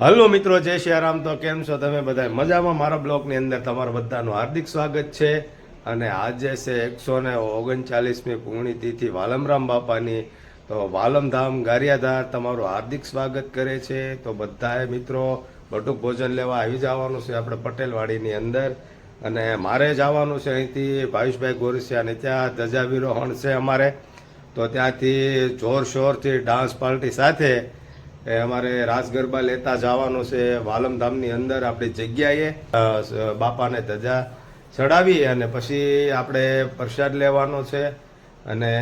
Hello મિત્રો, જય શ્રી તો કેમ છો તમે બધા મજામાં? મારા બ્લોગની અંદર તમારા બધાનું હાર્દિક સ્વાગત છે. અને આજે છે એકસો ને ઓગણચાલીસમી પુણ્યતિથિ વાલમરામ બાપાની. તો વાલમધામ ગારિયાધાર તમારું હાર્દિક સ્વાગત કરે છે. તો બધાએ મિત્રો, બટુક ભોજન લેવા આવી જવાનું છે આપણે પટેલવાડીની અંદર. અને મારે જવાનું છે અહીંથી ભાવેશભાઈ ગોરસિયા અને ત્યાં ધજાવિરોહણ છે અમારે. તો ત્યાંથી જોર શોરથી ડાન્સ પાર્ટી સાથે એ અમારે રાસ ગરબા લેતા જવાનું છે વાલમધામની અંદર આપણી જગ્યાએ. બાપાને ધજા ચડાવી અને પછી આપણે પ્રસાદ લેવાનો છે અને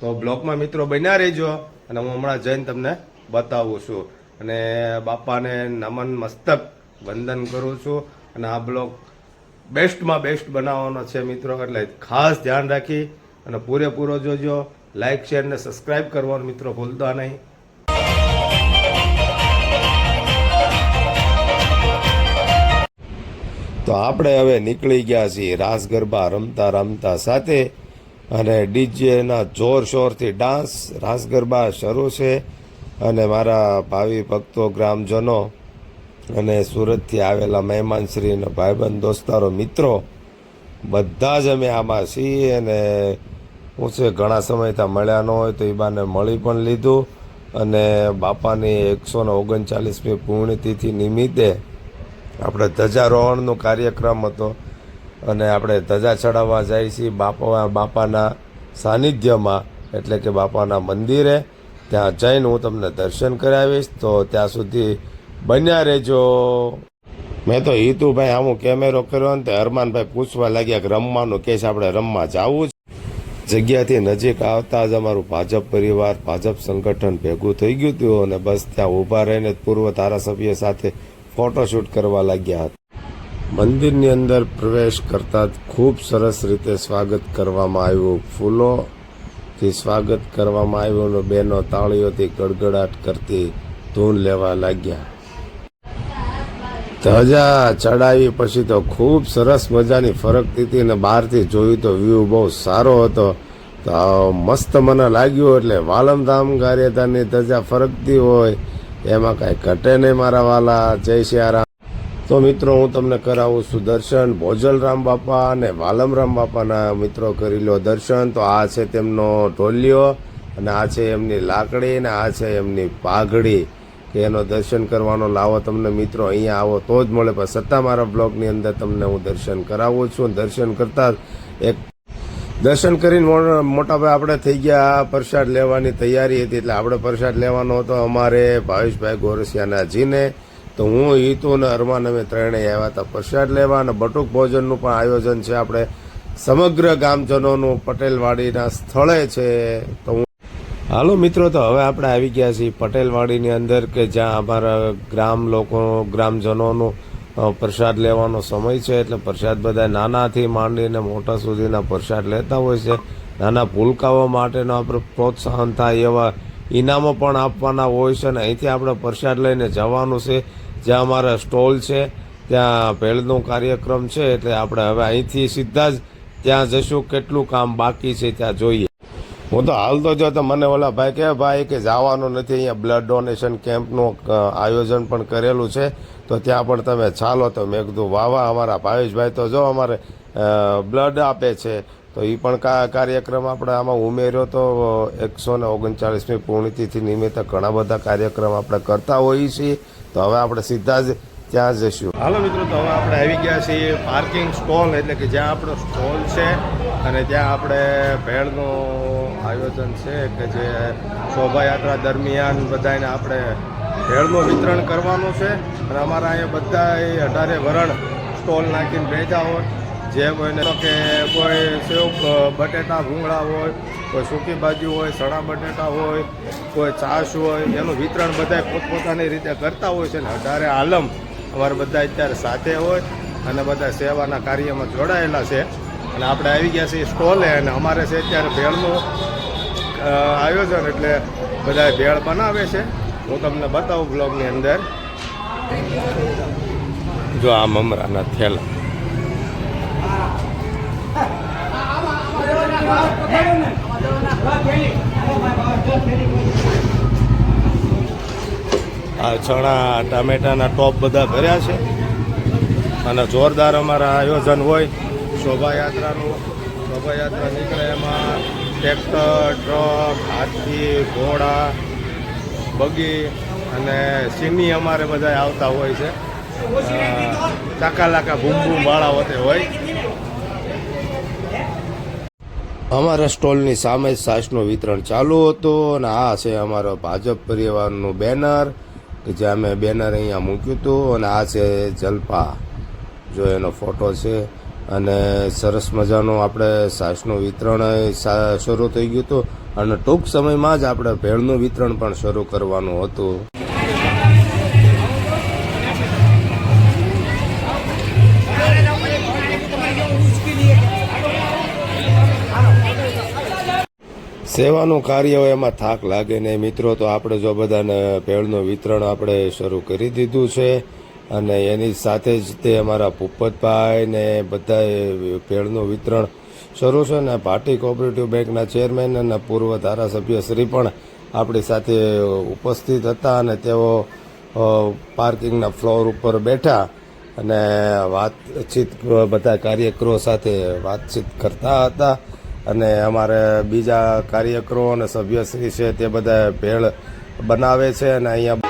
તો બ્લોકમાં મિત્રો બન્યા રહેજો અને હું હમણાં જઈને તમને બતાવું છું. અને બાપાને નમન મસ્તક વંદન કરું છું અને આ બ્લોક બેસ્ટમાં બેસ્ટ બનાવવાનો છે મિત્રો, એટલે ખાસ ધ્યાન રાખી અને પૂરેપૂરો જોજો. લાઇક શેર ને સબસ્ક્રાઇબ કરવાનું મિત્રો ભૂલતા નહીં. તો આપણે હવે નીકળી ગયા છીએ રાસ ગરબા રમતા રમતા સાથે અને ડીજેના જોર શોરથી ડાન્સ રાસ ગરબા શરૂ છે અને મારા ભાવિ ભક્તો, ગ્રામજનો અને સુરતથી આવેલા મહેમાનશ્રી અને ભાઈબંધ દોસ્તારો, મિત્રો, બધા જ અમે આમાં છીએ અને હું છે ઘણા ત્યાં મળ્યા ન હોય તો એ બાને મળી પણ લીધું અને બાપાની એકસો ને ઓગણચાલીસમી પુણ્યતિથિ નિમિત્તે આપણે ધજારોહણનો કાર્યક્રમ હતો અને આપણે ધજા ચડાવવા જાય છીએ બાપા, બાપાના સાનિધ્યમાં, એટલે કે બાપાના મંદિરે. ત્યાં જઈને હું તમને દર્શન કરાવીશ. તો ત્યાં સુધી બન્યા રહેજો. મેં તો હિતુભાઈ આમ કેમેરો કર્યો ને તે હરમાનભાઈ પૂછવા લાગ્યા કે રમવાનું કે છે, આપણે રમવા જવું છે. જગ્યાથી નજીક આવતા જ અમારું ભાજપ પરિવાર, ભાજપ સંગઠન ભેગું થઈ ગયું હતું અને બસ ત્યાં ઊભા રહીને પૂર્વ ધારાસભ્ય સાથે ફોટોશૂટ કરવા લાગ્યા હતા. મંદિરની અંદર પ્રવેશ કરતા જ ખૂબ સરસ રીતે સ્વાગત કરવામાં આવ્યું. ફૂલોથી સ્વાગત કરવામાં આવ્યું અને બેનો તાળીઓથી ગડગડાટ કરતી ધૂન લેવા લાગ્યા. ધજા ચડાવી પછી તો ખૂબ સરસ મજાની ફરકતી હતી અને બહારથી જોયું તો વ્યૂ બહુ સારો હતો. તો મસ્ત મને લાગ્યું એટલે વાલમધામ ગારિયાધારની ધજા ફરકતી હોય એમાં કાંઈ ઘટે નહીં મારા વાલા. જય સિયારામ. તો મિત્રો, હું તમને કરાવું છું દર્શન. ભોજલરામ બાપા અને વાલમરામ બાપાના મિત્રો કરી લો દર્શન. તો આ છે તેમનો ઢોલિયો અને આ છે એમની લાકડી અને આ છે એમની પાઘડી કે એનો દર્શન કરવાનો લાવો તમને મિત્રો. અહીંયા આવો તો જ મળે. પણ સત્તા મારા બ્લોગની અંદર તમને હું દર્શન કરાવું છું. દર્શન કરતા એક દર્શન કરીને મોટા મોટાભાઈ આપણે થઈ ગયા પ્રસાદ લેવાની તૈયારી હતી એટલે આપણે પ્રસાદ લેવાનો હતો. અમારે ભાવેશભાઈ ગોરસિયાના જીને, તો હું હિતુ અને અરમાન અમે ત્રણેય આવ્યા હતા પ્રસાદ લેવા અને બટુક ભોજનનું પણ આયોજન છે. આપણે સમગ્ર ગામજનોનું પટેલવાડીના સ્થળે છે. તો હું હાલો મિત્રો, તો હવે આપણે આવી ગયા છીએ પટેલવાડીની અંદર કે જ્યાં અમારા ગ્રામ લોકો, ગ્રામજનોનું પ્રસાદ લેવાનો સમય છે એટલે પ્રસાદ બધા નાનાથી માંડીને મોટા સુધીના પ્રસાદ લેતા હોય છે. નાના ભૂલકાઓ માટેનો આપણે પ્રોત્સાહન થાય એવા ઇનામો પણ આપવાના હોય છે અને અહીંથી આપણે પ્રસાદ લઈને જવાનું છે. જ્યાં અમારા સ્ટોલ છે, ત્યાં ભેળનો કાર્યક્રમ છે એટલે આપણે હવે અહીંથી સીધા જ ત્યાં જશું. કેટલું કામ બાકી છે ત્યાં જોઈએ. હું તો હાલતો જો તો મને ઓલા ભાઈ કે ભાઈ, કે જવાનું નથી. અહીંયા બ્લડ ડોનેશન કેમ્પનું આયોજન પણ કરેલું છે. તો ત્યાં પણ તમે ચાલો તો મેં કીધું, વાહ અમારા ભાવેશભાઈ તો જો અમારે બ્લડ આપે છે. તો એ પણ કાર્યક્રમ આપણે આમાં ઉમેર્યો તો એકસો ને ઓગણચાળીસમી પુણ્યતિથિ નિમિત્તે ઘણા બધા કાર્યક્રમ આપણે કરતા હોઈએ છીએ. તો હવે આપણે સીધા જ ત્યાં જઈશું હાલો મિત્રો, તો હવે આપણે આવી ગયા છીએ પાર્કિંગ સ્ટોલ, એટલે કે જ્યાં આપણો સ્ટોલ છે અને ત્યાં આપણે ભેળનું આયોજન છે કે જે શોભાયાત્રા દરમિયાન બધાને આપણે ભેળનું વિતરણ કરવાનું છે. અને અમારા અહીંયા બધા અઢારે વરણ સ્ટોલ નાખીને બેઠા હોય. જે કોઈને કે કોઈ સેવ બટેટા, ભૂંગળા હોય, કોઈ સૂકી ભાજી હોય, સણા બટેટા હોય, કોઈ છાશ હોય, એનું વિતરણ બધા પોતપોતાની રીતે કરતા હોય છે. ને અઢારે આલમ અમારે બધા અત્યારે સાથે હોય અને બધા સેવાના કાર્યમાં જોડાયેલા છે. અને આપણે આવી ગયા છીએ સ્ટોલે અને અમારે છે અત્યારે ભેળનું આયોજન એટલે બધા ભેળ બનાવે છે. હું તમને બતાવું બ્લોગની અંદર. જો આ મમરાના થેલા. આ ચણા, ટામેટાના ટોપ બધા ભર્યા છે. અને જોરદાર અમારા આયોજન હોય. શોભાયાત્રાનું, શોભાયાત્રા નીકળે એમાં ટ્રેક્ટર, ટ્રક, હાથી, ઘોડા, બગી અને સિની અમારે બધા આવતા હોય છે. ચાકા લાકા બૂમ બૂમ વાળા હોતે હોય. અમારા સ્ટોલની સામે જ છાશનું વિતરણ ચાલુ હતું અને આ છે અમારો ભાજપ પરિવારનું બેનર, કે જે અમે બેનર અહીંયા મૂક્યું હતું અને આ છે જલપા. જો એનો ફોટો છે. અને સરસ મજાનું આપણે સાસનું વિતરણ શરૂ થઈ ગયું હતું અને ટૂંક સમયમાં જ આપણે ભેળનું વિતરણ પણ શરૂ કરવાનું હતું. સેવાનું કાર્ય હોય એમાં થાક લાગે નહીં. મિત્રો, તો આપણે જો બધાને ભેળનું વિતરણ આપણે શરૂ કરી દીધું છે. અને એની સાથે જ તે અમારા ભૂપતભાઈ ને બધાએ ભેળનું વિતરણ શરૂ છે ને ભાટી કોઓપરેટિવ બેંકના ચેરમેન અને પૂર્વ ધારાસભ્ય શ્રી પણ આપણી સાથે ઉપસ્થિત હતા અને તેઓ પાર્કિંગના ફ્લોર ઉપર બેઠા અને વાતચીત, બધા કાર્યકરો સાથે વાતચીત કરતા હતા. અને અમારે બીજા કાર્યકરો અને સભ્યશ્રી છે તે બધા ભેળ બનાવે છે અને અહીંયા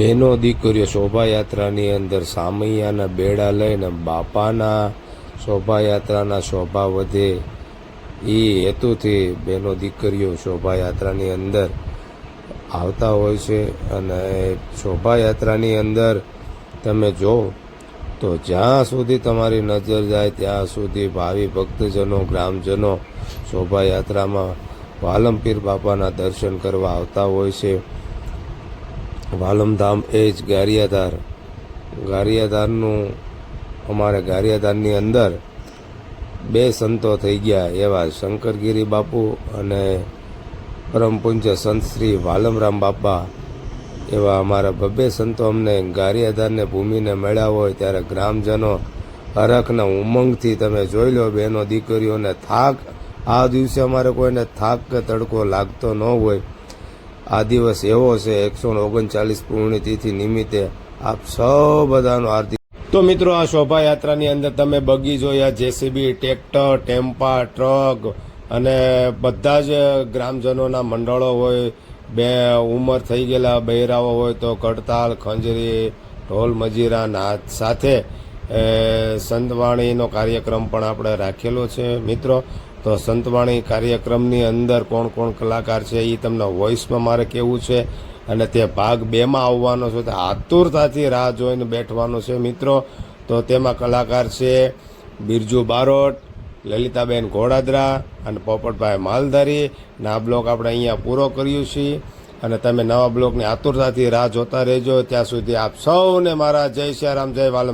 બહેનો દીકરીઓ શોભાયાત્રાની અંદર સામૈયાના બેડા લઈને બાપાના શોભાયાત્રાના શોભા વધે. એ હેતુથી બહેનો દીકરીઓ શોભાયાત્રાની અંદર આવતા હોય છે અને શોભાયાત્રાની અંદર તમે જો તો જ્યાં સુધી તમારી નજર જાય ત્યાં સુધી ભાવિ ભક્તજનો, ગ્રામજનો શોભાયાત્રામાં વાલમપીર બાપાના દર્શન કરવા આવતા હોય છે. વાલમધામ એ જ ગારિયાધાર. ગારિયાધારનું અમારે ગારિયાધારની અંદર બે સંતો થઈ ગયા એવા શંકરગીરી બાપુ અને પરમ પૂજ્ય સંત શ્રી વાલમરામ બાપા. એવા અમારા બબ્બે સંતો અમને ગારિયાધારને ભૂમિને મળ્યા હોય ત્યારે ગ્રામજનો હરખના ઉમંગથી તમે જોઈ લો બહેનો દીકરીઓને થાક. આ દિવસે અમારે કોઈને થાક કે તડકો લાગતો ન હોય. આ દિવસ એવો છે, એકસો ઓગણચાલીસ પુણ્યતિથિ નિમિત્તે આપ સૌ બધાનો હાર્દિક તો મિત્રો, આ શોભાયાત્રાની અંદર તમે બગી જોયા, જેસીબી, ટ્રેક્ટર, ટેમ્પા, ટ્રક અને બધા જ ગ્રામજનોના મંડળો હોય, બે ઉંમર થઈ ગયેલા બહેરાઓ હોય તો કડતાલ ખંજરી, ઢોલ મજીરા નાચ સાથે સંતવાણીનો કાર્યક્રમ પણ આપણે રાખેલો છે. મિત્રો તો સંતવાણી કાર્યક્રમની અંદર કોણ કોણ કલાકાર છે એ તમને વોઇસમાં મારે કેવું છે અને તે ભાગ બેમાં આવવાનો છે તો આતુરતાથી રાહ જોઈને બેઠવાનો છે મિત્રો. તો તેમાં કલાકાર છે બિરજુ બારોટ, લલિતાબેન ઘોડાદરા અને પોપટભાઈ માલધારી. અને આ બ્લોક આપણે અહીંયા પૂરો કર્યું છીએ અને તમે નવા બ્લોકની આતુરતાથી રાહ જોતા રહેજો. ત્યાં સુધી આપ સૌને મારા જય શ્રી રામ, જય વાલમ.